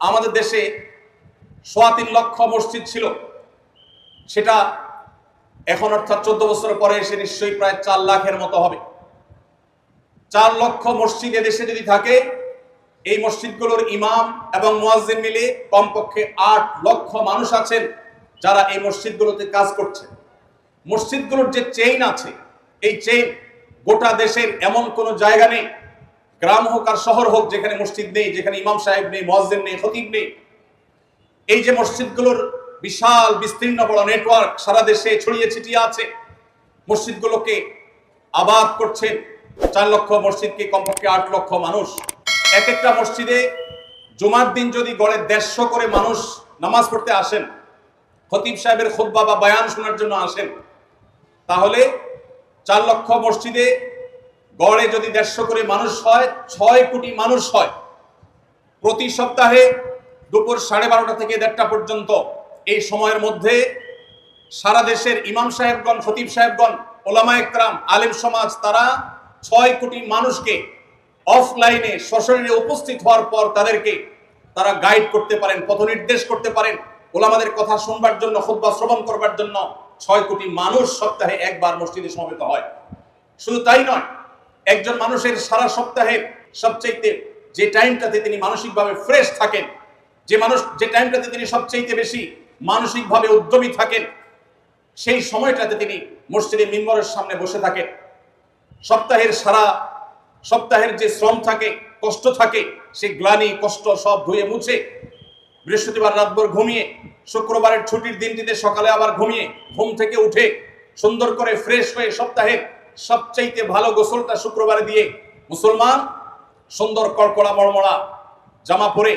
আমাদের দেশে সোয়া তিন লক্ষ মসজিদ ছিল। সেটা এখন অর্থাৎ চোদ্দ বছর পরে এসে নিশ্চয়ই প্রায় চার লাখের মতো হবে। চার লক্ষ মসজিদ দেশে যদি থাকে, এই মসজিদগুলোর ইমাম এবং মুয়াজ্জিন মিলে কমপক্ষে আট লক্ষ মানুষ আছেন যারা এই মসজিদগুলোতে কাজ করছে মসজিদগুলোর যে চেইন আছে, এই চেইন গোটা দেশের এমন কোনো জায়গা নেই গ্রাম হোক আর শহর হোক, যেখানে মসজিদ নেই, যেখানে ইমাম সাহেব নেই মসজিদ নেই, খতিব নেই, এই যে মসজিদগুলোর বিশাল, বিস্তীর্ণ বড় নেটওয়ার্ক সারা দেশে ছড়িয়ে ছিটিয়ে আছে, মসজিদগুলোকে আবাদ করছেন চার লক্ষ মসজিদকে কমপক্ষে আট লক্ষ মানুষ। এক একটা মসজিদে জুমার দিন যদি গড়ে দেড়শো করে মানুষ নামাজ পড়তে আসেন, খতিব সাহেবের খুতবা বা বয়ান শোনার জন্য আসেন, তাহলে চার লক্ষ মসজিদে গড়ে যদি দেড়শো করে মানুষ হয়, ছয় কোটি মানুষ হয়, প্রতি সপ্তাহে দুপুর সাড়ে বারোটা থেকে দেড়টা পর্যন্ত এই সময়ের মধ্যে সারা দেশের ইমাম সাহেবগণ, খতিব সাহেবগণ, ওলামা একরাম, আলেম সমাজ, তারা ছয় কোটি মানুষকে অফলাইনে, সশরীরে উপস্থিত হওয়ার পর তাদেরকে তারা গাইড করতে পারেন পথ নির্দেশ করতে পারেন। ওলামাদের কথা শুনবার জন্য, খুতবা শ্রবণ করবার জন্য ছয় কোটি মানুষ সপ্তাহে একবার মসজিদে সমবেত হয়। শুধু তাই নয় একজন মানুষের সারা সপ্তাহের সবচাইতে যে টাইমটাতে তিনি মানসিকভাবে ফ্রেশ থাকেন, যে মানুষ, যে টাইমটাতে তিনি সবচাইতে বেশি মানসিকভাবে উদ্যমী থাকেন, সেই সময়টাতে তিনি মসজিদে মিম্বরের সামনে বসে থাকেন। সপ্তাহের সারা, সপ্তাহের যে শ্রম থাকে, কষ্ট থাকে, সেই গ্লানি, কষ্ট সব ধুয়ে মুছে বৃহস্পতিবার রাতভর ঘুমিয়ে, শুক্রবারের ছুটির দিনটিতে সকালে আবার ঘুমিয়ে, ঘুম থেকে উঠে সুন্দর করে ফ্রেশ হয়ে সপ্তাহের সবচাইতে ভালো গোসলটা শুক্রবারে দিয়ে মুসলমান সুন্দর কড়কড়া মড়মড়া জামা পরে,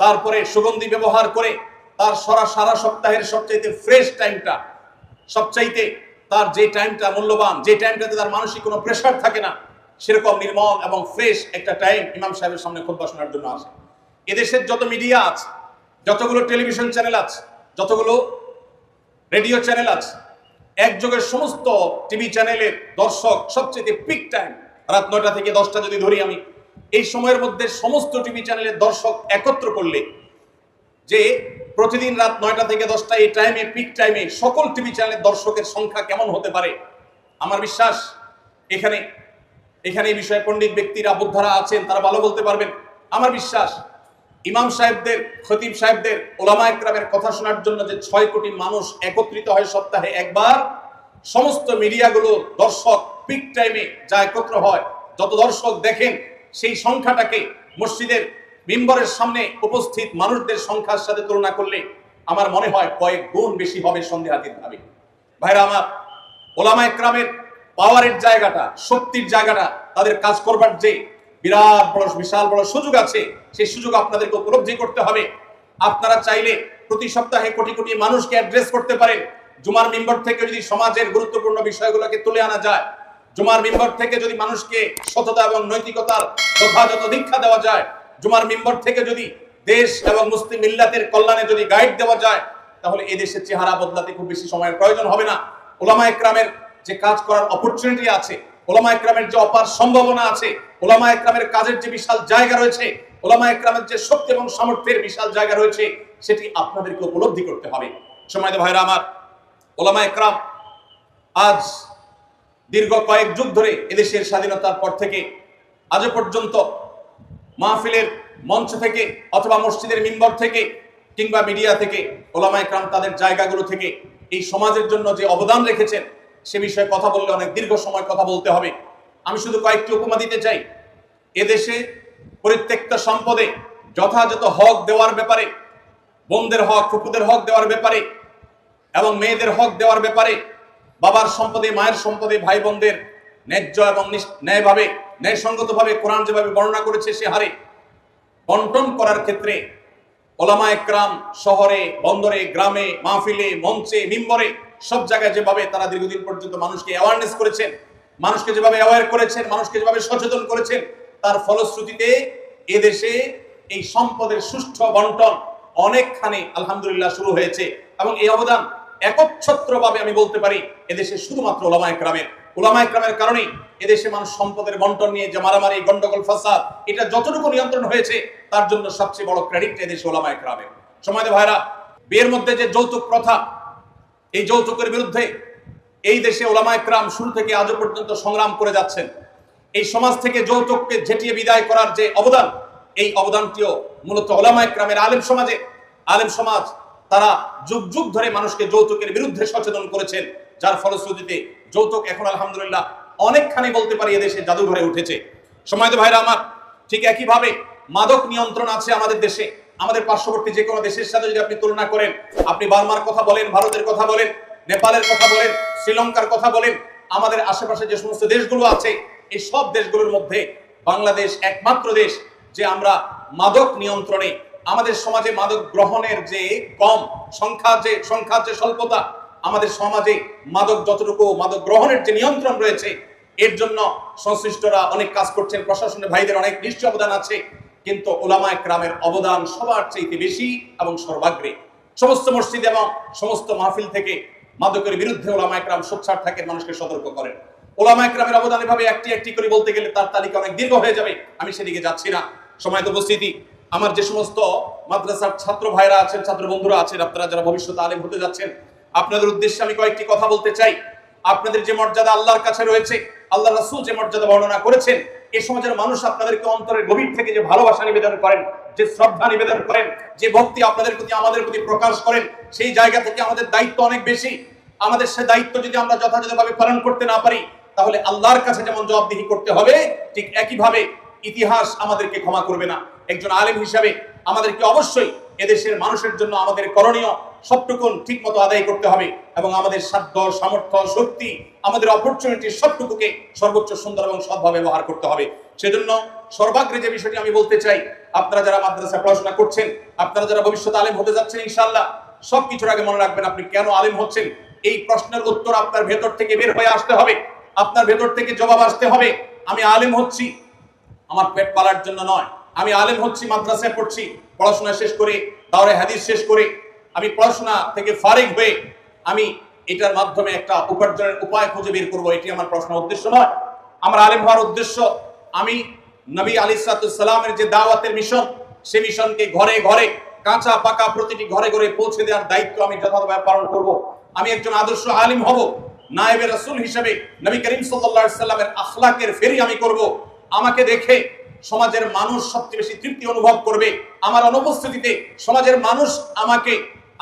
তারপরে সুগন্ধি ব্যবহার করে, তার সারা সারা সপ্তাহের সবচাইতে ফ্রেশ টাইমটা সবচাইতে তার যে টাইমটা মূল্যবান, যে টাইমটাতে তার মানসিক কোনো প্রেশার থাকে না, সেরকম নির্মল এবং ফ্রেশ একটা টাইম ইমাম সাহেবের সামনে খুব শোনার জন্য আসে। এদেশের যত মিডিয়া আছে, যতগুলো টেলিভিশন চ্যানেল আছে, যতগুলো রেডিও চ্যানেল আছে একযোগের সমস্ত টিভি চ্যানেলের দর্শক সবচেয়ে পিক টাইম রাত নয়টা থেকে দশটা যদি ধরি আমি, এই সময়ের মধ্যে সমস্ত টিভি চ্যানেলের দর্শক একত্র করলে যে প্রতিদিন রাত নয়টা থেকে দশটা এই টাইমে পিক টাইমে সকল টিভি চ্যানেলের দর্শকের সংখ্যা কেমন হতে পারে? আমার বিশ্বাস, এখানে এখানে এই বিষয়ে পণ্ডিত ব্যক্তিরা, বুদ্ধারা আছেন, তারা ভালো বলতে পারবেন। আমার বিশ্বাস ইমাম সাহেবদের, খতিব সাহেবদের, ওলামা একরামের কথা শোনার জন্য যে ছয় কোটি মানুষ একত্রিত হয় সপ্তাহে একবার, সমস্ত মিডিয়াগুলো দর্শক পিক টাইমে যা একত্র হয়, যত দর্শক দেখেন, সেই সংখ্যাটাকে মসজিদের মিম্বরের সামনে উপস্থিত মানুষদের সংখ্যার সাথে তুলনা করলে আমার মনে হয় কয়েক গুণ বেশি হবে সন্দেহাতীত ভাবে। ভাইরা আমার, ওলামা একরামের পাওয়ারের জায়গাটা, শক্তির জায়গাটা, তাদের কাজ করবার যে বিরাট বড়, বিশাল বড় সুযোগ আছে। সেই সুযোগ আপনাদেরকে উপলব্ধি করতে হবে। আপনারা চাইলে প্রতি সপ্তাহে কোটি কোটি মানুষকে অ্যাড্রেস করতে পারেন। জুমার মিম্বর থেকে যদি সমাজের গুরুত্বপূর্ণ বিষয়গুলোকে তুলে আনা যায়, জুমার মিম্বর থেকে যদি মানুষকে সততা এবং নৈতিকতার যথাযথ দীক্ষা দেওয়া যায়, জুমার মিম্বর থেকে যদি দেশ এবং মুসলিম মিল্লাতের কল্যাণে যদি গাইড দেওয়া যায়, তাহলে এই দেশের চেহারা বদলাতে খুব বেশি সময়ের প্রয়োজন হবে না। ওলামা একরামের যে কাজ করার অপরচুনিটি আছে ওলামা একরামের যে অপার সম্ভাবনা আছে, ওলামা একরামের কাজের যে বিশাল জায়গা রয়েছে, ওলামা একরামের যে শক্তি এবং সামর্থ্যের বিশাল জায়গা রয়েছে, সেটি আপনাদেরকে উপলব্ধি করতে হবে। সময় ভাইরা আমার, ওলামা একরাম আজ দীর্ঘ কয়েক যুগ ধরে এদেশের স্বাধীনতার পর থেকে আজ পর্যন্ত মাহফিলের মঞ্চ থেকে অথবা মসজিদের মিম্বর থেকে কিংবা মিডিয়া থেকে ওলামা একরাম তাদের জায়গাগুলো থেকে এই সমাজের জন্য যে অবদান রেখেছেন সে বিষয়ে কথা বললে অনেক দীর্ঘ সময় কথা বলতে হবে। আমি শুধু কয়েকটি উপমা দিতে চাই। এদেশে পরিত্যক্ত সম্পদে যথাযথ হক দেওয়ার ব্যাপারে, বোনদের হক ফুপুদের হক দেওয়ার ব্যাপারে এবং মেয়েদের হক দেওয়ার ব্যাপারে, বাবার সম্পদে, মায়ের সম্পদে ভাই বোনদের ন্যায্য এবং ন্যায়ভাবে, ন্যায়সঙ্গতভাবে কোরআন যেভাবে বর্ণনা করেছে সে হারে বন্টন করার ক্ষেত্রে ওলামা একরাম শহরে, বন্দরে, গ্রামে, মাহফিলে, মঞ্চে, মিম্বরে সব জায়গায় যেভাবে তারা দীর্ঘদিন পর্যন্ত মানুষকে অ্যাওয়ারনেস করেছেন, মানুষকে যেভাবে অ্যাওয়ার করেছেন, মানুষকে যেভাবে সচেতন করেছেন, তার ফলশ্রুতিতে এদেশে এই সম্পদের সুষ্ঠু বন্টন অনেকখানি আলহামদুলিল্লাহ শুরু হয়েছে এবং এই অবদান একচ্ছত্রভাবে আমি বলতে পারি, এদেশে শুধুমাত্র ওলামা একরামের। ওলামা একরামের কারণেই এদেশে মানুষ সম্পদের বন্টন নিয়ে যে মারামারি, গন্ডগোল, ফাসাদ, এটা যতটুকু নিয়ন্ত্রণ হয়েছে, তার জন্য সবচেয়ে বড় ক্রেডিট এদেশে ওলামা একরামের। সময় ভাইরা, বিয়ের মধ্যে যে যৌতুক প্রথা এই যৌতুকের বিরুদ্ধে এই দেশে ওলামা একরাম শুরু থেকে আজও পর্যন্ত সংগ্রাম করে যাচ্ছেন। এই সমাজ থেকে যৌতুককে ঝেঁটিয়ে বিদায় করার যে অবদান, এই অবদানটিও মূলত ওলামা একরামের আলেম সমাজে। আলেম সমাজ তারা যুগ যুগ ধরে মানুষকে যৌতুকের বিরুদ্ধে সচেতন করেছেন, যার ফলশ্রুতিতে যৌতুক এখন আলহামদুলিল্লাহ অনেকখানি বলতে পারি এদেশে জাদুঘরে উঠেছে। সময় ভাইরা আমার, ঠিক একইভাবে মাদক নিয়ন্ত্রণ আছে আমাদের দেশে। আমাদের পার্শ্ববর্তী যে কোনো দেশের সাথে যদি আপনি তুলনা করেন, আপনি বার্মার কথা বলেন, ভারতের কথা বলেন, নেপালের কথা বলেন, শ্রীলঙ্কার কথা বলেন, আমাদের আশেপাশে যে সমস্ত দেশগুলো আছে, এই সব দেশগুলোর মধ্যে বাংলাদেশ একমাত্র দেশ যে আমরা মাদক নিয়ন্ত্রণে, আমাদের সমাজে মাদক গ্রহণের যে কম সংখ্যা যে, সংখ্যার যে স্বল্পতা, আমাদের সমাজে মাদক যতটুকু মাদক গ্রহণের যে নিয়ন্ত্রণ রয়েছে, এর জন্য সংশ্লিষ্টরা অনেক কাজ করছেন, প্রশাসনের ভাইদের অনেক নিশ্চয় অবদান আছে। কিন্তু ওলামা একরামের অবদান সবার চাইতে বেশি এবং সর্বাগ্রে। সমস্ত মসজিদ এবং সমস্ত মাহফিল থেকে মাদকের বিরুদ্ধে ওলামা একরাম সোচ্চার থাকেন, মানুষকে সতর্ক করেন। ওলামা একরামের অবদান এভাবে একটি একটি করে বলতে গেলে তার তালিকা অনেক দীর্ঘ হয়ে যাবে, আমি সেদিকে যাচ্ছি না। সময় উপস্থিতি। আমার যে সমস্ত মাদ্রাসার ছাত্র ভাইরা আছেন, ছাত্র বন্ধুরা আছেন, আপনারা যারা ভবিষ্যতে আলেম হতে যাচ্ছেন, আপনাদের উদ্দেশ্যে আমি কয়েকটি কথা বলতে চাই। আপনাদের যে মর্যাদা আল্লাহর কাছে রয়েছে, আল্লাহ রাসূল যে মর্যাদা বর্ণনা করেছেন এই সমাজের মানুষ আপনাদেরকে অন্তরের গভীর থেকে যে ভালোবাসা নিবেদন করেন, যে শ্রদ্ধা নিবেদন করেন, যে ভক্তি আপনাদের প্রতি, আমাদের প্রতি প্রকাশ করেন, সেই জায়গা থেকে আমাদের দায়িত্ব অনেক বেশি। আমাদের সে দায়িত্ব যদি আমরা যথাযথভাবে পালন করতে না পারি, তাহলে আল্লাহর কাছে যেমন জবাবদিহি করতে হবে, ঠিক একইভাবে ইতিহাস আমাদেরকে ক্ষমা করবে না। একজন আলেম হিসাবে আমাদেরকে অবশ্যই এদেশের মানুষের জন্য আমাদের করণীয় সবটুকুন ঠিক মতো আদায় করতে হবে এবং আমাদের সাধ্য, সামর্থ্য, শক্তি, আমাদের অপরচুনিটি সবটুকুকে সর্বোচ্চ সুন্দর এবং সৎভাবে ব্যবহার করতে হবে। সেজন্য সর্বাগ্রে যে বিষয়টি আমি বলতে চাই, আপনারা যারা মাদ্রাসা পড়াশোনা করছেন, আপনারা যারা ভবিষ্যতে আলেম হতে যাচ্ছেন ইনশাল্লাহ সব কিছুর আগে মনে রাখবেন আপনি কেন আলেম হচ্ছেন। এই প্রশ্নের উত্তর আপনার ভেতর থেকে বের হয়ে আসতে হবে, আপনার ভেতর থেকে জবাব আসতে হবে, আমি আলেম হচ্ছি, আমার পেট পালার জন্য নয়, আমি আলেম হচ্ছি, মাদ্রাসায় পড়ছি, পড়াশোনা শেষ করে, দাওরে হাদিস শেষ করে আমি পড়াশোনা থেকে ফারিক হয়ে আমি এটার মাধ্যমে একটা উপার্জনের উপায় খুঁজে বের করব, এটি আমার প্রশ্ন উদ্দেশ্য নয়। আমার আলেম হওয়ার উদ্দেশ্য, আমি নবী আলী সালামের যে দাওয়াতের মিশন সে মিশনকে ঘরে ঘরে, কাঁচা পাকা প্রতিটি ঘরে ঘরে পৌঁছে দেওয়ার দায়িত্ব আমি যথাযথভাবে পালন করব। আমি একজন আদর্শ আলিম হব, নায়েবে রাসূল হিসেবে নবী করিম আলাইহি সাল্লামের আখলাকের ফেরি আমি করব। আমাকে দেখে সমাজের মানুষ সবচেয়ে বেশি তৃপ্তি অনুভব করবে। আমার অনুপস্থিতিতে সমাজের মানুষ আমাকে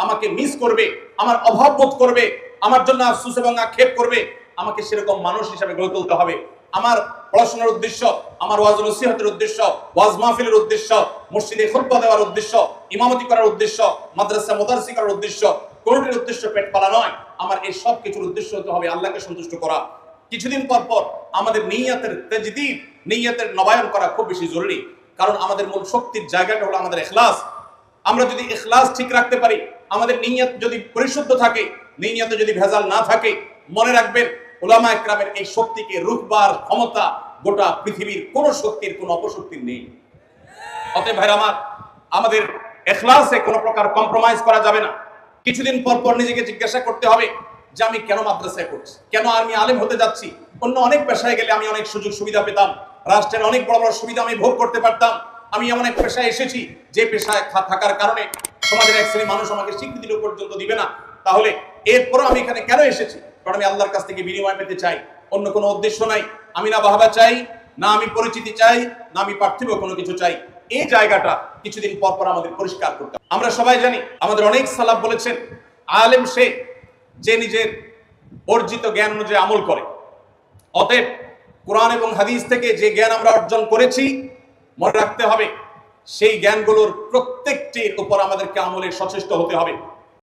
আমাকে মিস করবে, আমার অভাব বোধ করবে, আমার জন্য আফসুস এবং আক্ষেপ করবে, আমাকে সেরকম মানুষ হিসাবে গড়ে তুলতে হবে। আমার পড়াশোনার উদ্দেশ্য, আমার ওয়াজ নসিহতের উদ্দেশ্য, ওয়াজ মাহফিলের উদ্দেশ্য, মসজিদে খুতবা দেওয়ার উদ্দেশ্য, ইমামতি করার উদ্দেশ্য, মাদ্রাসা মোদারসি করার উদ্দেশ্য কোনটির উদ্দেশ্য পেট পালা নয়। আমার এই সব কিছুর উদ্দেশ্য হতে হবে আল্লাহকে সন্তুষ্ট করা। কিছুদিন পর পর আমাদের নিয়াতের তেজদিদ, নিয়াতের নবায়ন করা খুব বেশি জরুরি। কারণ আমাদের মূল শক্তির জায়গাটা হলো আমাদের এখলাস। আমরা যদি এখলাস ঠিক রাখতে পারি আমাদের নিয়ত যদি পরিশুদ্ধ থাকে, নিয়তে যদি ভেজাল না থাকে, মনে রাখবেন ওলামা একরামের এই শক্তিকে রুখবার ক্ষমতা গোটা পৃথিবীর কোন শক্তির, কোন অপশক্তির নেই। অতএব ভাই আমার, আমাদের এখলাসে কোনো প্রকার কম্প্রোমাইজ করা যাবে না। কিছুদিন পর পর নিজেকে জিজ্ঞাসা করতে হবে যে আমি কেন মাদ্রাসায় করছি কেন আমি আলেম হতে যাচ্ছি? অন্য অনেক পেশায় গেলে আমি অনেক সুযোগ সুবিধা পেতাম, রাষ্ট্রের অনেক বড় বড় সুবিধা আমি ভোগ করতে পারতাম। আমি এমন এক পেশায় এসেছি যে পেশায় থাকার কারণে সমাজের এক শ্রেণি মানুষ আমাকে স্বীকৃতি পর্যন্ত দিবে না, তাহলে এরপরও আমি এখানে কেন এসেছি? কারণ আমি আল্লাহর কাছ থেকে বিনিময় পেতে চাই। অন্য কোনো উদ্দেশ্য নাই। আমি না বাহাবা চাই, না আমি পরিচিতি চাই, না আমি পার্থিব কোনো কিছু চাই। এই জায়গাটা কিছুদিন পর পর আমাদের পরিষ্কার করতে। আমরা সবাই জানি, আমাদের অনেক সালাফ বলেছেন, আলেম সে যে নিজের অর্জিত জ্ঞান অনুযায়ী আমল করে। অতএব কোরআন এবং হাদিস থেকে যে জ্ঞান আমরা অর্জন করেছি, মনে রাখতে হবে সেই জ্ঞানগুলোর প্রত্যেকটির উপর আমাদেরকে আমলে সচেষ্ট হতে হবে।